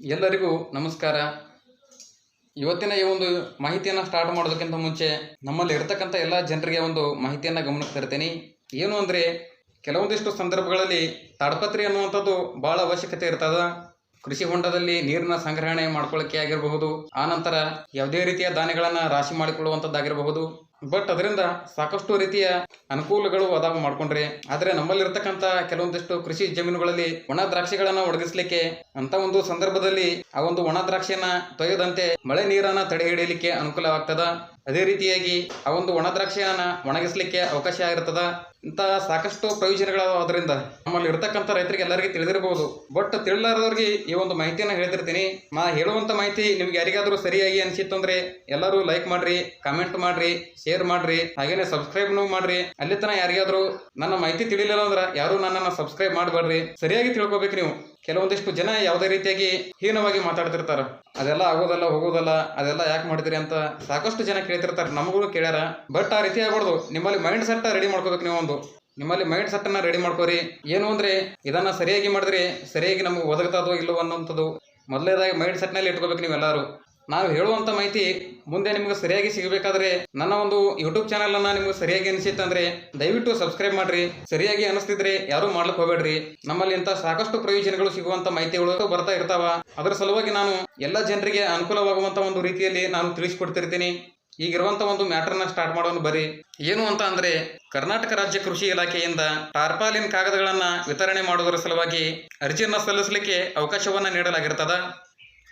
ಎಲ್ಲರಿಗೂ ನಮಸ್ಕಾರ. ಇವತ್ತಿನ ಈ ಒಂದು ಮಾಹಿತಿಯನ್ನು ಸ್ಟಾರ್ಟ್ ಮಾಡೋದಕ್ಕಿಂತ ಮುಂಚೆ ನಮ್ಮಲ್ಲಿ ಇರತಕ್ಕಂಥ ಎಲ್ಲ ಜನರಿಗೆ ಒಂದು ಮಾಹಿತಿಯನ್ನು ಗಮನಕ್ಕೆ ತರ್ತೀನಿ ಏನು ಅಂದರೆ, ಕೆಲವೊಂದಿಷ್ಟು ಸಂದರ್ಭಗಳಲ್ಲಿ ತಾಡಪತ್ರಿ ಅನ್ನುವಂಥದ್ದು ಭಾಳ ಅವಶ್ಯಕತೆ ಇರ್ತದೆ. ಕೃಷಿ ಹೊಂಡದಲ್ಲಿ ನೀರಿನ ಸಂಗ್ರಹಣೆ ಮಾಡ್ಕೊಳ್ಳಿಕ್ಕೆ ಆಗಿರಬಹುದು. ಆನಂತರ ಯಾವುದೇ ರೀತಿಯ ಧಾನ್ಯಗಳನ್ನು ರಾಶಿ ಮಾಡಿಕೊಳ್ಳುವಂಥದ್ದಾಗಿರಬಹುದು. ಬಟ್ ಅದರಿಂದ ಸಾಕಷ್ಟು ರೀತಿಯ ಅನುಕೂಲಗಳು ಅದಾವ ಮಾಡ್ಕೊಂಡ್ರಿ. ಆದ್ರೆ ನಮ್ಮಲ್ಲಿರ್ತಕ್ಕಂಥ ಕೆಲವೊಂದಿಷ್ಟು ಕೃಷಿ ಜಮೀನುಗಳಲ್ಲಿ ಒಣ ದ್ರಾಕ್ಷಿಗಳನ್ನ ಒಣಗಿಸ್ಲಿಕ್ಕೆ ಅಂತ ಒಂದು ಸಂದರ್ಭದಲ್ಲಿ ಆ ಒಂದು ಒಣ ದ್ರಾಕ್ಷಿಯನ್ನ ತೊಯ್ಯದಂತೆ ಮಳೆ ನೀರನ್ನ ತಡೆ ಹಿಡಿಯಲಿಕ್ಕೆ ಅನುಕೂಲವಾಗ್ತದ. ಅದೇ ರೀತಿಯಾಗಿ ಆ ಒಂದು ಒಣ ದ್ರಾಕ್ಷಿಯನ್ನ ಒಣಗಿಸ್ಲಿಕ್ಕೆ ಅವಕಾಶ ಆಗಿರ್ತದ ಇಂಥ ಸಾಕಷ್ಟು ಪ್ರಯೋಜನಗಳು ಅದರಿಂದ ನಮ್ಮಲ್ಲಿ ಇರ್ತಕ್ಕಂಥ ರೈತರಿಗೆ ಎಲ್ಲರಿಗೂ ತಿಳಿದಿರಬಹುದು. ಬಟ್ ತಿಳಿಲಾರದವ್ರಿಗೆ ಈ ಒಂದು ಮಾಹಿತಿಯನ್ನು ಹೇಳ್ತಿರ್ತೀನಿ. ನಾ ಹೇಳುವಂಥ ಮಾಹಿತಿ ನಿಮ್ಗೆ ಯಾರಿಗಾದರೂ ಸರಿಯಾಗಿ ಅನಿಸಿತ್ತು ಅಂದ್ರೆ ಎಲ್ಲರೂ ಲೈಕ್ ಮಾಡ್ರಿ ಕಾಮೆಂಟ್ ಮಾಡ್ರಿ ಶೇರ್ ಮಾಡ್ರಿ, ಹಾಗೇನೆ ಸಬ್ಸ್ಕ್ರೈಬ್ನು ಮಾಡ್ರಿ. ಅಲ್ಲಿ ತನ ಯಾರಿಗಾದ್ರೂ ನನ್ನ ಮಾಹಿತಿ ತಿಳಿಲಿಲ್ಲ ಅಂದ್ರೆ ಯಾರು ನನ್ನನ್ನು ಸಬ್ಸ್ಕ್ರೈಬ್ ಮಾಡಬೇಡ್ರಿ ಸರಿಯಾಗಿ ತಿಳ್ಕೊಬೇಕು ನೀವು. ಕೆಲವೊಂದಿಷ್ಟು ಜನ ಯಾವುದೇ ರೀತಿಯಾಗಿ ಹೀನವಾಗಿ ಮಾತಾಡ್ತಿರ್ತಾರ. ಅದೆಲ್ಲ ಆಗೋದಲ್ಲ, ಹೋಗೋದಲ್ಲ, ಅದೆಲ್ಲ ಯಾಕೆ ಮಾಡ್ತೀರಿ ಅಂತ ಸಾಕಷ್ಟು ಜನ ಕೇಳ್ತಿರ್ತಾರೆ. ನಮಗೂ ಕೇಳ್ಯಾರ. ಬಟ್ ಆ ರೀತಿ ಆಗ್ಬಾರ್ದು. ನಿಮ್ಮಲ್ಲಿ ಮೈಂಡ್ ಸೆಟ್ ರೆಡಿ ಮಾಡ್ಕೋಬೇಕು ನೀವು ಒಂದು. ನಿಮ್ಮಲ್ಲಿ ಮೈಂಡ್ ಸೆಟ್ ಅನ್ನ ರೆಡಿ ಮಾಡ್ಕೋರಿ. ಏನು ಅಂದ್ರೆ ಇದನ್ನ ಸರಿಯಾಗಿ ಮಾಡಿದ್ರೆ ಸರಿಯಾಗಿ ನಮಗೆ ಒದಗ್ತದೋ ಇಲ್ಲವೋ ಅನ್ನೋಂಥದ್ದು ಮೊದಲೇದಾಗಿ ಮೈಂಡ್ ಸೆಟ್ನಲ್ಲಿ ಇಟ್ಕೋಬೇಕು ನೀವೆಲ್ಲರೂ. ನಾವು ಹೇಳುವಂಥ ಮಾಹಿತಿ ಮುಂದೆ ನಿಮಗೆ ಸರಿಯಾಗಿ ಸಿಗಬೇಕಾದ್ರೆ ನನ್ನ ಒಂದು ಯೂಟ್ಯೂಬ್ ಚಾನೆಲ್ ಅನ್ನ ನಿಮ್ಗೆ ಸರಿಯಾಗಿ ಅನಿಸಿತ್ತಂದ್ರೆ ದಯವಿಟ್ಟು ಸಬ್ಸ್ಕ್ರೈಬ್ ಮಾಡ್ರಿ. ಸರಿಯಾಗಿ ಅನಿಸ್ತಿದ್ರೆ ಯಾರು ಮಾಡ್ಲಿಕ್ಕೆ ಹೋಗ್ಬೇಡ್ರಿ. ನಮ್ಮಲ್ಲಿ ಇಂಥ ಸಾಕಷ್ಟು ಪ್ರಯೋಜನಗಳು ಸಿಗುವಂತ ಮಾಹಿತಿಗಳು ಬರ್ತಾ ಇರ್ತಾವ. ಅದರ ಸಲುವಾಗಿ ನಾನು ಎಲ್ಲ ಜನರಿಗೆ ಅನುಕೂಲವಾಗುವಂತ ಒಂದು ರೀತಿಯಲ್ಲಿ ನಾನು ತಿಳಿಸ್ಕೊಡ್ತಿರ್ತೀನಿ. ಈಗಿರುವಂತ ಒಂದು ಮ್ಯಾಟರ್ನ ಸ್ಟಾರ್ಟ್ ಮಾಡೋಣ ಬರಿ ಏನು ಅಂತ ಅಂದ್ರೆ ಕರ್ನಾಟಕ ರಾಜ್ಯ ಕೃಷಿ ಇಲಾಖೆಯಿಂದ ಟಾರ್ಪಾಲಿನ್ ಕಾಗದಗಳನ್ನ ವಿತರಣೆ ಮಾಡುವುದರ ಸಲುವಾಗಿ ಅರ್ಜಿಯನ್ನ ಸಲ್ಲಿಸಲಿಕ್ಕೆ ಅವಕಾಶವನ್ನ ನೀಡಲಾಗಿರ್ತದ.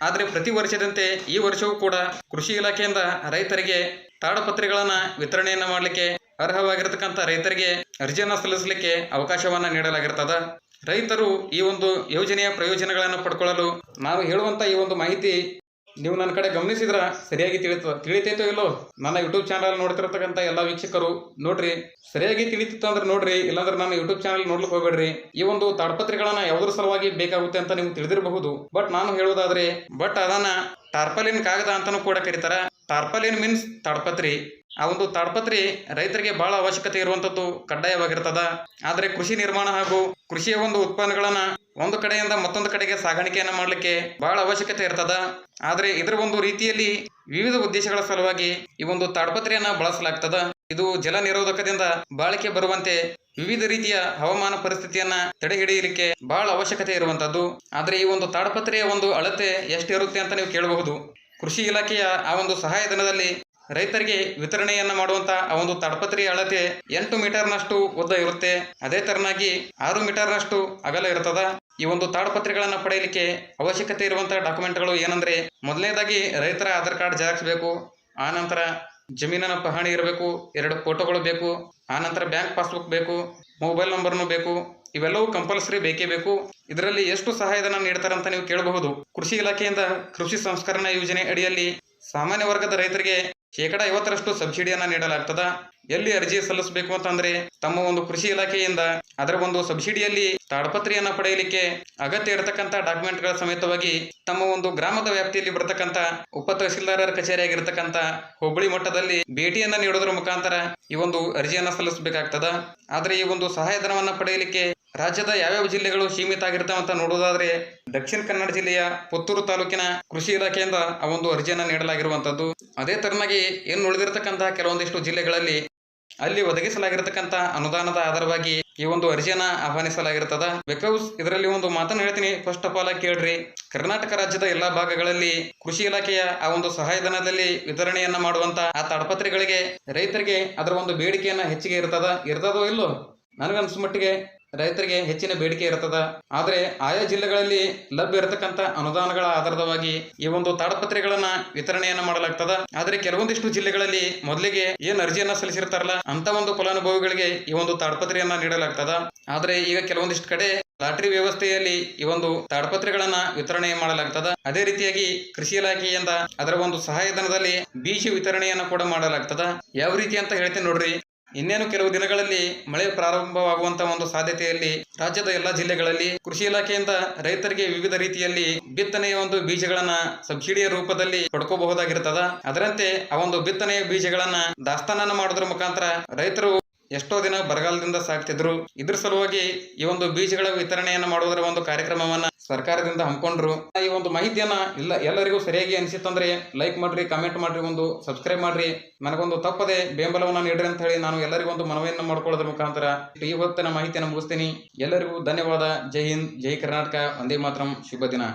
ಆದರೆ ಪ್ರತಿ ವರ್ಷದಂತೆ ಈ ವರ್ಷವೂ ಕೂಡ ಕೃಷಿ ಇಲಾಖೆಯಿಂದ ರೈತರಿಗೆ ತಾಡಪತ್ರಿಗಳನ್ನ ವಿತರಣೆಯನ್ನ ಮಾಡಲಿಕ್ಕೆ ಅರ್ಹವಾಗಿರತಕ್ಕಂಥ ರೈತರಿಗೆ ಅರ್ಜಿಯನ್ನ ಸಲ್ಲಿಸಲಿಕ್ಕೆ ಅವಕಾಶವನ್ನ ನೀಡಲಾಗಿರ್ತದ. ರೈತರು ಈ ಒಂದು ಯೋಜನೆಯ ಪ್ರಯೋಜನಗಳನ್ನು ಪಡ್ಕೊಳ್ಳಲು ನಾವು ಹೇಳುವಂತ ಈ ಒಂದು ಮಾಹಿತಿ ನೀವು ನನ್ನ ಕಡೆ ಗಮನಿಸಿದ್ರ ಸರಿಯಾಗಿ ತಿಳಿತು, ತಿಳಿತೈತೋ ಇಲ್ಲೋ? ನನ್ನ ಯೂಟ್ಯೂಬ್ ಚಾನಲ್ ನೋಡ್ತಿರತಕ್ಕಂಥ ಎಲ್ಲ ವೀಕ್ಷಕರು, ನೋಡ್ರಿ. ಸರಿಯಾಗಿ ತಿಳಿತಿತ್ತು ಅಂದ್ರೆ ನೋಡ್ರಿ, ಇಲ್ಲಾಂದ್ರೆ ನನ್ನ ಯೂಟ್ಯೂಬ್ ಚಾನಲ್ ನೋಡ್ಲಿಕ್ಕೆ ಹೋಗ್ಬೇಡ್ರಿ. ಈ ಒಂದು ತಾಡ್ಪತ್ರಿಗಳನ್ನ ಯಾವ್ದ್ರ ಸಲುವಾಗಿ ಬೇಕಾಗುತ್ತೆ ಅಂತ ನಿಮ್ಗೆ ತಿಳಿದಿರಬಹುದು. ಬಟ್ ನಾನು ಹೇಳೋದಾದ್ರೆ ಬಟ್ ಅದನ್ನ ಟಾರ್ಪಲಿನ್ ಕಾಗದ ಅಂತಾನೂ ಕೂಡ ಕರೀತಾರ. ಟಾರ್ಪಲಿನ್ ಮೀನ್ಸ್ ತಾಡ್ಪತ್ರಿ. ಆ ಒಂದು ತಾಡ್ಪತ್ರಿ ರೈತರಿಗೆ ಬಹಳ ಅವಶ್ಯಕತೆ ಇರುವಂತದ್ದು ಕಡ್ಡಾಯವಾಗಿರ್ತದ. ಆದರೆ ಕೃಷಿ ನಿರ್ಮಾಣ ಹಾಗೂ ಕೃಷಿಯ ಒಂದು ಉತ್ಪನ್ನಗಳನ್ನ ಒಂದು ಕಡೆಯಿಂದ ಮತ್ತೊಂದು ಕಡೆಗೆ ಸಾಗಾಣಿಕೆಯನ್ನ ಮಾಡಲಿಕ್ಕೆ ಬಹಳ ಅವಶ್ಯಕತೆ ಇರ್ತದ. ಆದರೆ ಇದರ ಒಂದು ರೀತಿಯಲ್ಲಿ ವಿವಿಧ ಉದ್ದೇಶಗಳ ಸಲುವಾಗಿ ಈ ಒಂದು ತಾಡ್ಪತ್ರಿಯನ್ನ ಬಳಸಲಾಗ್ತದ. ಇದು ಜಲ ನಿರೋಧಕದಿಂದ ಬಾಳಿಕೆ ಬರುವಂತೆ ವಿವಿಧ ರೀತಿಯ ಹವಾಮಾನ ಪರಿಸ್ಥಿತಿಯನ್ನ ತಡೆ ಹಿಡಿಯಲಿಕ್ಕೆ ಬಹಳ ಅವಶ್ಯಕತೆ ಇರುವಂತದ್ದು ಆದರೆ ಈ ಒಂದು ತಾಡ್ಪತ್ರೆಯ ಒಂದು ಅಳತೆ ಎಷ್ಟಿರುತ್ತೆ ಅಂತ ನೀವು ಕೇಳಬಹುದು. ಕೃಷಿ ಇಲಾಖೆಯ ಆ ಒಂದು ಸಹಾಯಧನದಲ್ಲಿ ರೈತರಿಗೆ ವಿತರಣೆಯನ್ನ ಮಾಡುವಂತ ಆ ಒಂದು ತಡಪತ್ರಿ ಅಳತೆ ಎಂಟು ಮೀಟರ್ನಷ್ಟು ಉದ್ದ ಇರುತ್ತೆ. ಅದೇ ತರನಾಗಿ ಆರು ಮೀಟರ್ನಷ್ಟು ಅಗಲ ಇರ್ತದ ಈ ಒಂದು ತಾಡ್ಪತ್ರಿಗಳನ್ನು ಪಡೆಯಲಿಕ್ಕೆ ಅವಶ್ಯಕತೆ ಇರುವಂತಹ ಡಾಕ್ಯುಮೆಂಟ್ಗಳು ಏನಂದ್ರೆ ಮೊದಲನೇದಾಗಿ ರೈತರ ಆಧಾರ್ ಕಾರ್ಡ್ ಬೇಕು ಆನಂತರ ಜಮೀನಿನ ಪಹಣಿ ಇರಬೇಕು, ಎರಡು ಫೋಟೋಗಳು ಬೇಕು ಆನಂತರ ಬ್ಯಾಂಕ್ ಪಾಸ್ಬುಕ್ ಬೇಕು, ಮೊಬೈಲ್ ನಂಬರ್ನು ಬೇಕು, ಇವೆಲ್ಲವೂ ಕಂಪಲ್ಸರಿ ಬೇಕೇ ಬೇಕು. ಇದರಲ್ಲಿ ಎಷ್ಟು ಸಹಾಯಧನ ನೀಡ್ತಾರೆ ಅಂತ ನೀವು ಕೇಳಬಹುದು. ಕೃಷಿ ಇಲಾಖೆಯಿಂದ ಕೃಷಿ ಸಂಸ್ಕರಣಾ ಯೋಜನೆ ಅಡಿಯಲ್ಲಿ ಸಾಮಾನ್ಯ ವರ್ಗದ ರೈತರಿಗೆ ಶೇಕಡ ಐವತ್ತರಷ್ಟು ಸಬ್ಸಿಡಿಯನ್ನ ನೀಡಲಾಗ್ತದ. ಎಲ್ಲಿ ಅರ್ಜಿ ಸಲ್ಲಿಸಬೇಕು ಅಂತಂದ್ರೆ ತಮ್ಮ ಒಂದು ಕೃಷಿ ಇಲಾಖೆಯಿಂದ ಅದರ ಒಂದು ಸಬ್ಸಿಡಿಯಲ್ಲಿ ತಾಡಪತ್ರಿಯನ್ನ ಪಡೆಯಲಿಕ್ಕೆ ಅಗತ್ಯ ಇರತಕ್ಕಂತ ಡಾಕ್ಯುಮೆಂಟ್ಗಳ ಸಮೇತವಾಗಿ ತಮ್ಮ ಒಂದು ಗ್ರಾಮದ ವ್ಯಾಪ್ತಿಯಲ್ಲಿ ಬರತಕ್ಕಂತ ಉಪ ತಹಸೀಲ್ದಾರರ ಕಚೇರಿಯಾಗಿರ್ತಕ್ಕಂತ ಹುಬ್ಬಳ್ಳಿ ಮಟ್ಟದಲ್ಲಿ ಭೇಟಿಯನ್ನ ನೀಡೋದ್ರ ಮುಖಾಂತರ ಈ ಒಂದು ಅರ್ಜಿಯನ್ನ ಸಲ್ಲಿಸಬೇಕಾಗ್ತದ. ಆದ್ರೆ ಈ ಒಂದು ಸಹಾಯಧನವನ್ನ ಪಡೆಯಲಿಕ್ಕೆ ರಾಜ್ಯದ ಯಾವ್ಯಾವ ಜಿಲ್ಲೆಗಳು ಸೀಮಿತ ಆಗಿರ್ತಾವ ಅಂತ ನೋಡೋದಾದ್ರೆ ದಕ್ಷಿಣ ಕನ್ನಡ ಜಿಲ್ಲೆಯ ಪುತ್ತೂರು ತಾಲೂಕಿನ ಕೃಷಿ ಇಲಾಖೆಯಿಂದ ಆ ಒಂದು ಅರ್ಜಿಯನ್ನು ನೀಡಲಾಗಿರುವಂತದ್ದು ಅದೇ ತರನಾಗಿ ಏನು ಉಳಿದಿರತಕ್ಕಂತಹ ಕೆಲವೊಂದಿಷ್ಟು ಜಿಲ್ಲೆಗಳಲ್ಲಿ ಅಲ್ಲಿ ಒದಗಿಸಲಾಗಿರತಕ್ಕಂತ ಅನುದಾನದ ಆಧಾರವಾಗಿ ಈ ಒಂದು ಅರ್ಜಿಯನ್ನ ಆಹ್ವಾನಿಸಲಾಗಿರ್ತದ. ಬಿಕಾಸ್ ಇದರಲ್ಲಿ ಒಂದು ಮಾತನ್ನು ಹೇಳ್ತೀನಿ. ಫಸ್ಟ್ ಆಫ್ ಆಲ್ ಕೇಳ್ರಿ. ಕರ್ನಾಟಕ ರಾಜ್ಯದ ಎಲ್ಲಾ ಭಾಗಗಳಲ್ಲಿ ಕೃಷಿ ಇಲಾಖೆಯ ಆ ಒಂದು ಸಹಾಯಧನದಲ್ಲಿ ವಿತರಣೆಯನ್ನ ಮಾಡುವಂತ ಆ ತಾಡಪತ್ರೆಗಳಿಗೆ ರೈತರಿಗೆ ಅದರ ಒಂದು ಬೇಡಿಕೆಯನ್ನ ಹೆಚ್ಚಿಗೆ ಇರ್ತದ, ಇರ್ತದೋ ಇಲ್ಲೋ? ನನಗನ್ಸ ಮಟ್ಟಿಗೆ ರೈತರಿಗೆ ಹೆಚ್ಚಿನ ಬೇಡಿಕೆ ಇರ್ತದ. ಆದ್ರೆ ಆಯಾ ಜಿಲ್ಲೆಗಳಲ್ಲಿ ಲಭ್ಯ ಇರತಕ್ಕಂತ ಅನುದಾನಗಳ ಆಧಾರದವಾಗಿ ಈ ಒಂದು ತಾಡಪತ್ರೆಗಳನ್ನ ವಿತರಣೆಯನ್ನ ಮಾಡಲಾಗ್ತದ. ಆದ್ರೆ ಕೆಲವೊಂದಿಷ್ಟು ಜಿಲ್ಲೆಗಳಲ್ಲಿ ಮೊದಲಿಗೆ ಏನ್ ಅರ್ಜಿಯನ್ನ ಸಲ್ಲಿಸಿರ್ತಾರಲ್ಲ, ಅಂತ ಒಂದು ಫಲಾನುಭವಿಗಳಿಗೆ ಈ ಒಂದು ತಾಡಪತ್ರೆಯನ್ನ ನೀಡಲಾಗ್ತದ. ಆದ್ರೆ ಈಗ ಕೆಲವೊಂದಿಷ್ಟು ಕಡೆ ಲಾಟರಿ ವ್ಯವಸ್ಥೆಯಲ್ಲಿ ಈ ಒಂದು ತಾಡಪತ್ರೆಗಳನ್ನ ವಿತರಣೆ ಮಾಡಲಾಗ್ತದ. ಅದೇ ರೀತಿಯಾಗಿ ಕೃಷಿ ಇಲಾಖೆಯಿಂದ ಅದರ ಒಂದು ಸಹಾಯಧನದಲ್ಲಿ ಬೀಜ ವಿತರಣೆಯನ್ನ ಕೂಡ ಮಾಡಲಾಗ್ತದ. ಯಾವ ರೀತಿ ಅಂತ ಹೇಳ್ತೀನಿ ನೋಡ್ರಿ. ಇನ್ನೇನು ಕೆಲವು ದಿನಗಳಲ್ಲಿ ಮಳೆ ಪ್ರಾರಂಭವಾಗುವಂತಹ ಒಂದು ಸಾಧ್ಯತೆಯಲ್ಲಿ ರಾಜ್ಯದ ಎಲ್ಲಾ ಜಿಲ್ಲೆಗಳಲ್ಲಿ ಕೃಷಿ ಇಲಾಖೆಯಿಂದ ರೈತರಿಗೆ ವಿವಿಧ ರೀತಿಯಲ್ಲಿ ಬಿತ್ತನೆಯ ಒಂದು ಬೀಜಗಳನ್ನ ಸಬ್ಸಿಡಿಯ ರೂಪದಲ್ಲಿ ಪಡ್ಕೋಬಹುದಾಗಿರ್ತದ. ಅದರಂತೆ ಆ ಒಂದು ಬಿತ್ತನೆಯ ಬೀಜಗಳನ್ನ ದಾಸ್ತಾನನ್ನ ಮಾಡೋದ್ರ ಮುಖಾಂತರ ರೈತರು ಎಷ್ಟೋ ದಿನ ಬರಗಾಲದಿಂದ ಸಾಕ್ತಿದ್ರು ಇದ್ರ ಸಲುವಾಗಿ ಈ ಒಂದು ಬೀಜಗಳ ವಿತರಣೆಯನ್ನು ಮಾಡುವುದರ ಒಂದು ಕಾರ್ಯಕ್ರಮವನ್ನ ಸರ್ಕಾರದಿಂದ ಹಮ್ಮಿಕೊಂಡ್ರು ಈ ಒಂದು ಮಾಹಿತಿಯನ್ನ ಇಲ್ಲ, ಎಲ್ಲರಿಗೂ ಸರಿಯಾಗಿ ಅನಿಸಿತ್ತಂದ್ರೆ ಲೈಕ್ ಮಾಡ್ರಿ ಕಮೆಂಟ್ ಮಾಡ್ರಿ, ಒಂದು ಸಬ್ಸ್ಕ್ರೈಬ್ ಮಾಡ್ರಿ. ನನಗೊಂದು ತಪ್ಪದೆ ಬೆಂಬಲವನ್ನ ನೀಡ್ರಿ ಅಂತ ಹೇಳಿ ನಾನು ಎಲ್ಲರಿಗೂ ಒಂದು ಮನವಿಯನ್ನು ಮಾಡ್ಕೊಳ್ಳೋದ್ರ ಮುಖಾಂತರ ಈ ಹೊತ್ತಿನ ಮಾಹಿತಿಯನ್ನು ಮುಗಿಸ್ತೀನಿ. ಎಲ್ಲರಿಗೂ ಧನ್ಯವಾದ. ಜೈ ಹಿಂದ್, ಜೈ ಕರ್ನಾಟಕ. ಒಂದೇ ಮಾತ್ರ. ಶುಭ ದಿನ.